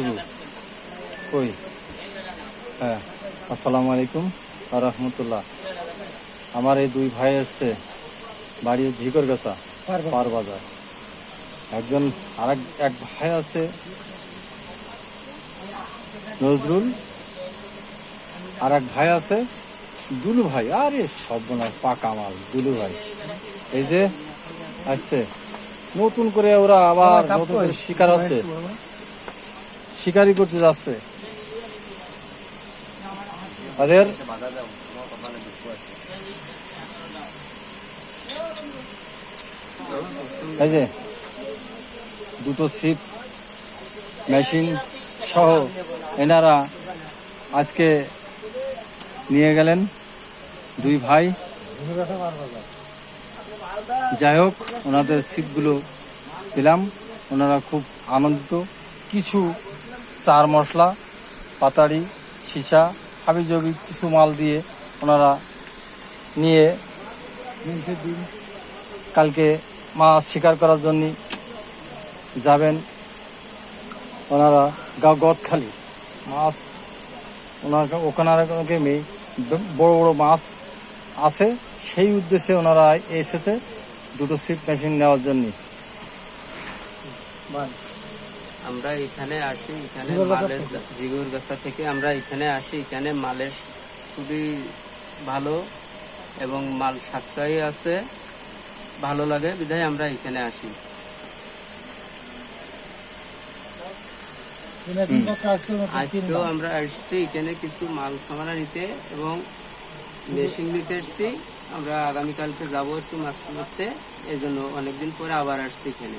শুরু কই? হ্যাঁ আসসালামু আলাইকুম রহমতুল্লাহ। আমার এই দুই ভাই এসছে বাড়ি ঝিকর গাছা পার বাজার। একজন আরেক এক ভাই আছে নজরুল আর এক ভাই আছে দুলু ভাই। আরে সর্বনাশ পাকা মাল দুলু ভাই। এই যে আসছে। নতুন করে ওরা আবার নতুন করে শিকার হচ্ছে। শিকারি করতে যাচ্ছে। এই যে, দুটো সিপ মেশিন সহ এনারা আজকে নিয়ে গেলেন দুই ভাই। যাই হোক, ওনাদের সিটগুলো পেলাম ওনারা খুব আনন্দিত। কিছু চার মশলা, পাতাড়ি, সীসা হাবিজাবি কিছু মাল দিয়ে ওনারা নিয়ে কালকে মাছ শিকার করার জন্য যাবেন। ওনারা গা গদখালি মাছ ওনার ওখানে বড় বড় মাছ আছে। সেই উদ্দেশ্যে ওনারা এসেছে দুটো সিট মেশিন নেওয়ার জন্য। আমরা এখানে আসি এখানে মালের জিগুর গাছা থেকে আমরা এখানে আসি। এখানে মালের খুবই ভালো এবং মাল সাশ্রয়ী আছে। ভালো লাগে বিধায় আমরা এখানে আসি। আজকেও আমরা আসছি এখানে কিছু মাল সামানা নিতে এবং মেশিন নিতে এসছি। আমরা আগামীকালকে যাব একটু মাছ মারতে এই জন্য অনেকদিন পরে আবার আসছি এখানে।